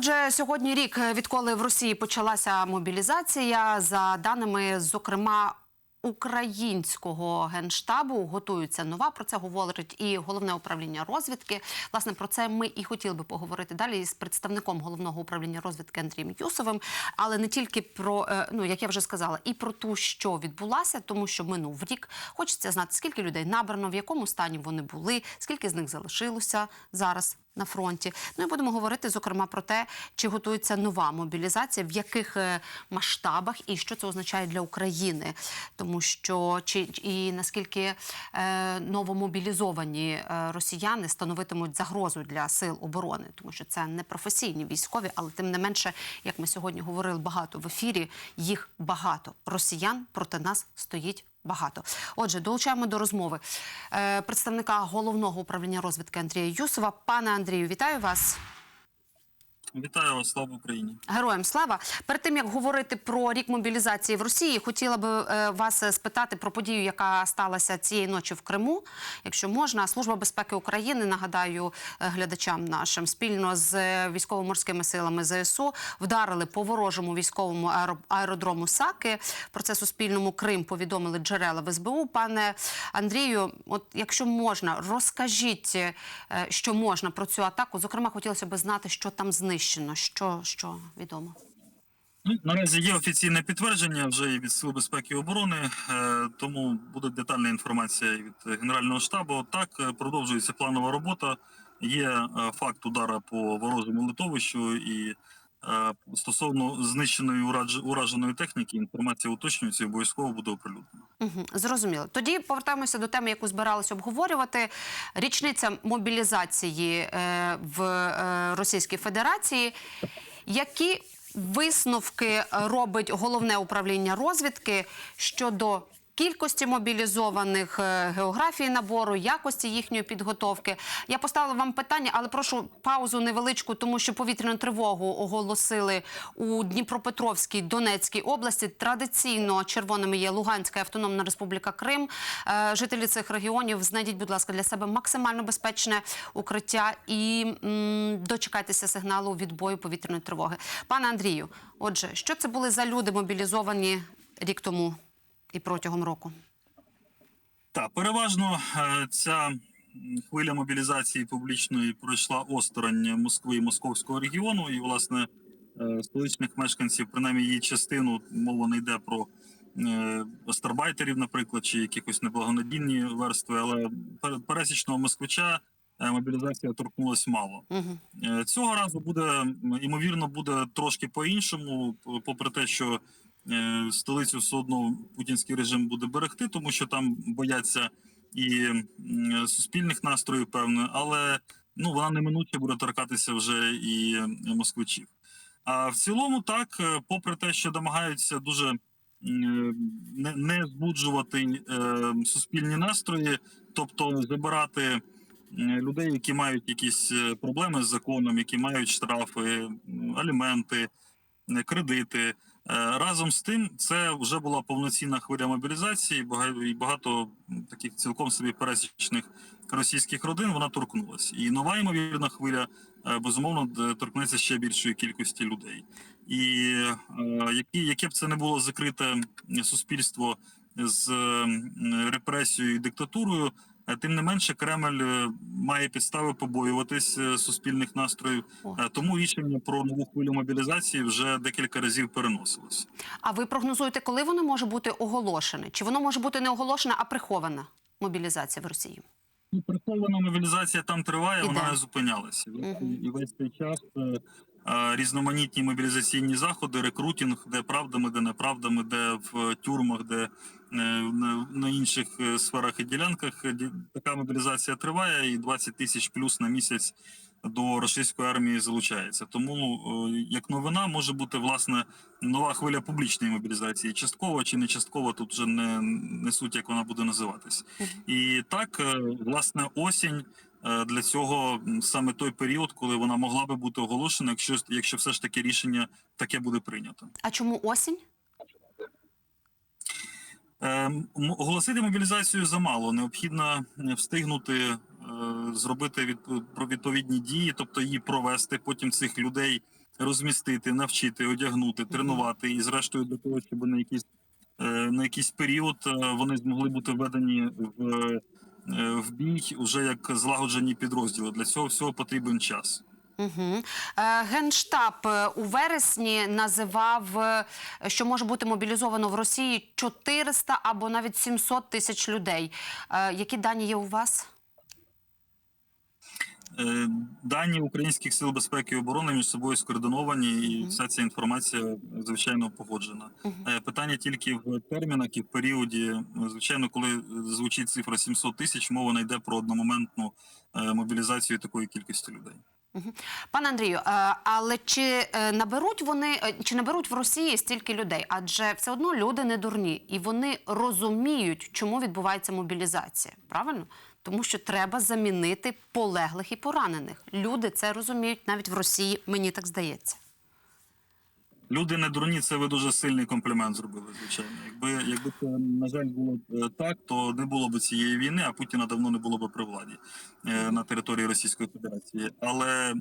Отже, сьогодні рік, е, відколи в Росії почалася мобілізація, за даними, зокрема. Українського генштабу готується нова. Про це говорить і головне управління розвідки. Власне про це ми і хотіли би поговорити далі з представником головного управління розвідки Андрієм Юсовим. Але не тільки про е, ну як я вже сказала, і про ту, що відбулася, тому що минув рік. Хочеться знати, скільки людей набрано, в якому стані вони були, скільки з них залишилося зараз на фронті. Ну і будемо говорити зокрема про те, чи готується нова мобілізація, в яких е, масштабах і що це означає для України, тому що чи і наскільки е, новомобілізовані е, росіяни становитимуть загрозу для сил оборони, тому що це не професійні військові, але тим не менше, як ми сьогодні говорили багато в ефірі, їх багато. Росіян проти нас стоїть Багато. Отже, долучаємо до розмови е, представника головного управління розвідки Андрія Юсова. Пане Андрію, вітаю вас. Вітаю вас, слава Україні. Героям слава. Перед тим як говорити про рік мобілізації в Росії, хотіла би е, вас спитати про подію, яка сталася цієї ночі в Криму. Якщо можна, служба безпеки України нагадаю е, глядачам нашим спільно з е, військово-морськими силами ЗСУ вдарили по ворожому військовому аеро- аеродрому Саки. Про це Суспільному Крим повідомили джерела в СБУ. Пане Андрію, от якщо можна, розкажіть, що можна про цю атаку. Зокрема, хотілося б знати, що там знищено, що, що відомо. Ну, наразі є офіційне підтвердження вже і від Сил безпеки і оборони, е, тому буде детальна інформація від Генерального штабу. Так, е, продовжується планова робота. Є е, факт удара по ворожому литовищу і стосовно знищеної ураженої техніки, інформація уточнюється і обов'язково буде оприлюднена. Угу, зрозуміло. Тоді повертаємося до теми, яку збиралися обговорювати. Річниця мобілізації е, в е, Російській Федерації. Які висновки робить головне управління розвідки щодо кількості мобілізованих, е, географії набору, якості їхньої підготовки? Я поставила вам питання, але прошу паузу невеличку, тому що повітряну тривогу оголосили у Дніпропетровській Донецькій області. Традиційно червоними є Луганська Автономна Республіка Крим. Е, Жителі цих регіонів знайдіть, будь ласка, для себе максимально безпечне укриття і м, дочекайтеся сигналу відбою повітряної тривоги. Пане Андрію, отже, що це були за люди мобілізовані рік тому і протягом року? Так, переважно е, ця хвиля мобілізації публічної пройшла осторонь Москви і московського регіону, і власне е, столичних мешканців, принаймні її частину, мова не йде про е, остарбайтерів, наприклад, чи якихось неблагонадійні верстви, але пер- пересічного москвича е, мобілізація торкнулась мало. Угу. Е, Цього разу буде ймовірно буде трошки по-іншому, попри те, що е, столицю все одно путінський режим буде берегти, тому що там бояться і суспільних настроїв, певно, але ну вона неминуче буде торкатися вже і е, москвичів. А в цілому, так, е, попри те, що намагаються дуже не, не збуджувати е, суспільні настрої, тобто забирати е, людей, які мають якісь е, проблеми з законом, які мають штрафи, аліменти, е, кредити. Е, Разом з тим, це вже була повноцінна хвиля мобілізації, і багато таких цілком собі пересічних російських родин вона торкнулась. І нова ймовірна хвиля е, безумовно торкнеться ще більшої кількості людей. І е, яке б це не було закрите суспільство з репресією і диктатурою, тим не менше Кремль е, має підстави побоюватись е, суспільних настроїв. Е, Тому рішення про нову хвилю мобілізації вже декілька разів переносилось. А ви прогнозуєте, коли воно може бути оголошене? Чи воно може бути не оголошена, а прихована мобілізація в Росії? Ну, прихована мобілізація там триває, Іде. вона не зупинялася. Мгм. І весь цей час е, е, різноманітні мобілізаційні заходи, рекрутинг, де правдами, де неправдами, де в тюрмах, де е, на, інших е, сферах і ділянках е, така мобілізація триває, і 20 тисяч плюс на місяць до російської армії залучається. Тому е, як новина може бути власне нова хвиля публічної мобілізації. Частково чи не частково тут вже не, не суть, як вона буде називатись. І так, е, власне, осінь е, для цього саме той період, коли вона могла би бути оголошена, якщо якщо все ж таки рішення таке буде прийнято. А чому осінь? Е, Оголосити мобілізацію замало. Необхідно е, встигнути е, зробити від, відповідні дії, тобто її провести. Потім цих людей розмістити, навчити, одягнути, тренувати і, зрештою, для того, щоб на якийсь е, на якийсь період е, вони змогли бути введені в, е, в бій уже як злагоджені підрозділи. Для цього всього потрібен час. Угу. Е, Генштаб е, у вересні називав, е, що може бути мобілізовано в Росії 400 або навіть 700 тисяч людей. Е, Які дані є у вас? Е, Дані українських сил безпеки і оборони між собою скоординовані, і вся ця інформація звичайно погоджена. Е, Питання тільки в термінах і в періоді. Звичайно, коли звучить цифра 700 тисяч, мова не йде про одномоментну е, мобілізацію такої кількості людей. Пане Андрію, але чи наберуть вони чи наберуть в Росії стільки людей? Адже все одно люди не дурні, і вони розуміють, чому відбувається мобілізація. Правильно? Тому що треба замінити полеглих і поранених. Люди це розуміють навіть в Росії. Мені так здається. Люди не дурні, це ви дуже сильний комплімент зробили. Звичайно, якби якби це на жаль було е, так, то не було б цієї війни, а Путіна давно не було б при владі е, на території Російської Федерації. Але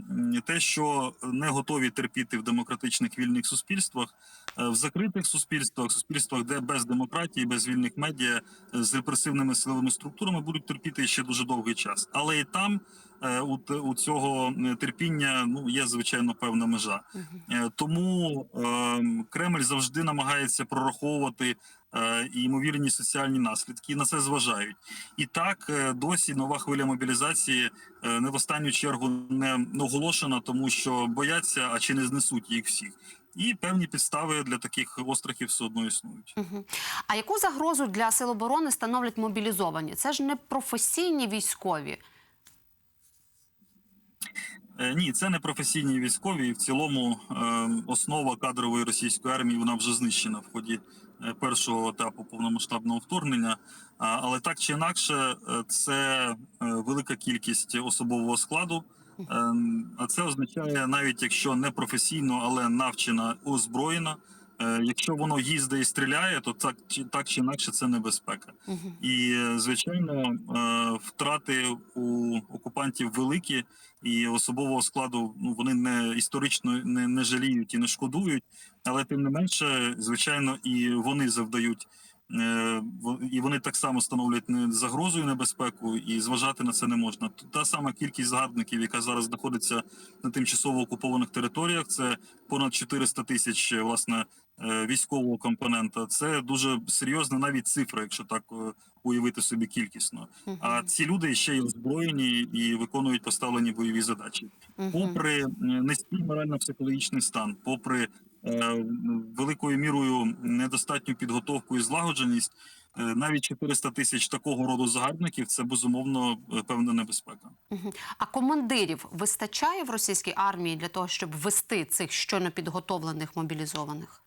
те, що не готові терпіти в демократичних вільних суспільствах, е, в закритих суспільствах, суспільствах, де без демократії, без вільних медіа з репресивними силовими структурами будуть терпіти ще дуже довгий час. Але і там у, у цього е, терпіння ну є звичайно певна межа. Е, Тому е, Кремль завжди намагається прораховувати е, і ймовірні соціальні наслідки, і на це зважають. І так е, досі нова хвиля мобілізації е, не в останню чергу не оголошена, тому що бояться, а чи не знесуть їх всіх. І певні підстави для таких острахів все одно існують. Мгм. А яку загрозу для сил оборони становлять мобілізовані? Це ж не професійні військові. Е, Ні, це не професійні військові. І в цілому е, основа кадрової російської армії вона вже знищена в ході е, першого етапу повномасштабного вторгнення. Але так чи інакше, це велика кількість особового складу. Е, А це означає, навіть якщо не професійно, але навчена, озброєна. Е, Якщо воно їздить і стріляє, то так чи так чи інакше це небезпека. угу. І е, звичайно, е, втрати у окупантів великі, і особового складу ну вони не історично не, не жаліють і не шкодують, але тим не менше, звичайно, і вони завдають. Е, І вони так само становлять не загрозу і небезпеку, і зважати на це не можна. Та сама кількість згадників, яка зараз знаходиться на тимчасово окупованих територіях, це понад 400 тисяч власне е, військового компонента. Це дуже серйозна навіть цифра, якщо так е, уявити собі кількісно. А ці люди ще й озброєні і виконують поставлені бойові задачі. Попри низький морально-психологічний стан, попри великою мірою недостатню підготовку і злагодженість, е, навіть 400 тисяч такого роду загарбників це безумовно е, певна небезпека. А командирів вистачає в російській армії для того, щоб вести цих щойно підготовлених мобілізованих?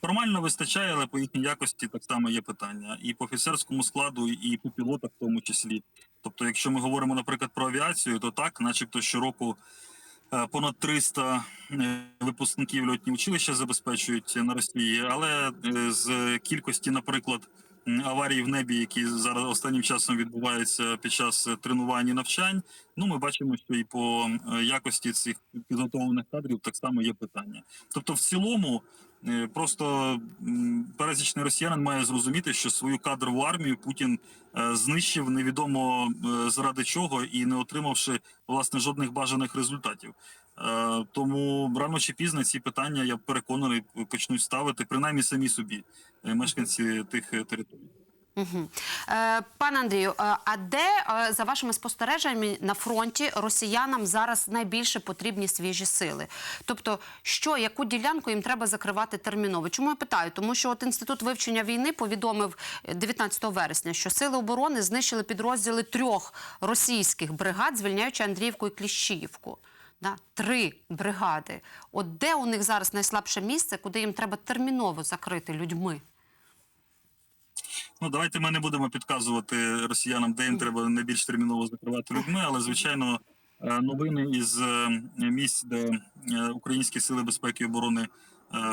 Формально вистачає, але по їхній якості так само є питання. І по офіцерському складу, і по пілотах в тому числі. Тобто, якщо ми говоримо, наприклад, про авіацію, то так, начебто щороку е, понад 300 е, випускників льотні училища забезпечують на Росії, але е, з кількості, наприклад, аварій в небі, які зараз останнім часом відбуваються під час е, тренувань і навчань, ну ми бачимо, що і по е, якості цих підготовлених кадрів так само є питання. Тобто, в цілому. Е, Просто пересічний росіянин має зрозуміти, що свою кадрову армію Путін е, знищив невідомо е, заради чого і не отримавши власне жодних бажаних результатів. Тому рано чи пізно ці питання я переконаний почнуть ставити принаймні самі собі мешканці тих територій. Угу. Е, пане Андрію, е, а де, е, за вашими спостереженнями, на фронті росіянам зараз найбільше потрібні свіжі сили? Тобто, що, яку ділянку їм треба закривати терміново? Чому я питаю? Тому що от Інститут вивчення війни повідомив е, 19 вересня, що сили оборони знищили підрозділи трьох російських бригад, звільняючи Андріївку і Кліщіївку. Да? Три бригади. От де у них зараз найслабше місце, куди їм треба терміново закрити людьми? Ну давайте ми не будемо підказувати росіянам, де їм треба найбільш терміново закривати людьми, але звичайно. е, Новини із е, місць, де е, українські сили безпеки і оборони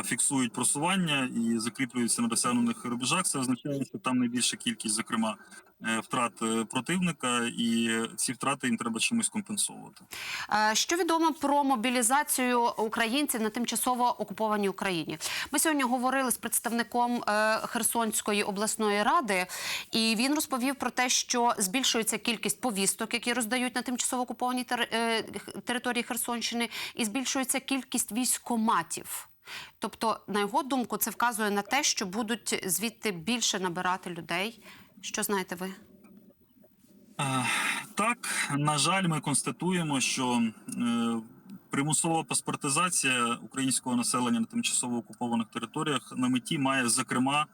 фіксують просування і закріплюються на досягнених рубежах. Це означає, що там найбільша кількість, зокрема, е, втрат е, противника, і ці втрати їм треба чимось компенсовувати. Е, Що відомо про мобілізацію українців на тимчасово окупованій Україні? Ми сьогодні говорили з представником е, Херсонської обласної ради, і він розповів про те, що збільшується кількість повісток, які роздають на тимчасово окупованій тер- е, території Херсонщини, і збільшується кількість військоматів. Тобто, на його думку, це вказує на те, що будуть звідти більше набирати людей. Що знаєте ви? Так, на жаль, ми констатуємо, що е, примусова паспортизація українського населення на тимчасово окупованих територіях на меті має зокрема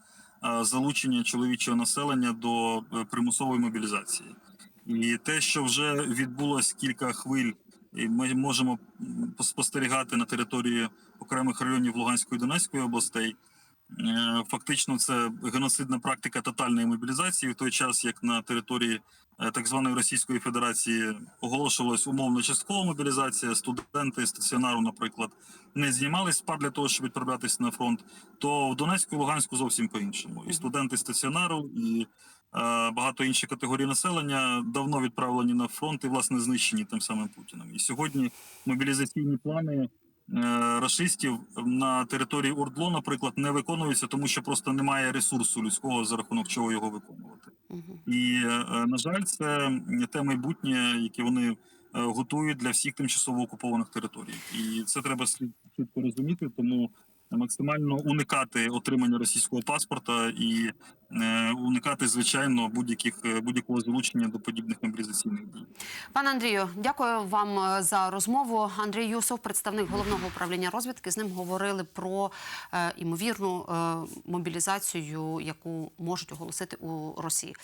е, залучення чоловічого населення до е, примусової мобілізації. І те, що вже відбулось кілька хвиль, і ми можемо спостерігати на території окремих районів Луганської і Донецької областей. Е, Фактично, це геноцидна практика тотальної мобілізації в той час, як на території е, так званої Російської Федерації оголошувалась умовно часткова мобілізація. Студенти стаціонару, наприклад, не знімались з пар для того, щоб відправлятися на фронт. То в Донецьку і Луганську зовсім по-іншому. І студенти стаціонару, і багато інших категорій населення давно відправлені на фронт і власне знищені тим самим Путіним. І сьогодні мобілізаційні плани е, рашистів на території Ордло, наприклад, не виконуються, тому що просто немає ресурсу людського за рахунок чого його виконувати. І е, на жаль, це те майбутнє, яке вони е, готують для всіх тимчасово окупованих територій, і це треба слід чітко розуміти. Тому максимально уникати отримання російського паспорта і е, уникати звичайно будь-яких е, будь-якого залучення до подібних мобілізаційних дій. Пане Андрію, дякую вам е, за розмову. Андрій Юсов, представник головного управління розвідки, з ним говорили про е, імовірну е, мобілізацію, яку можуть оголосити у Росії.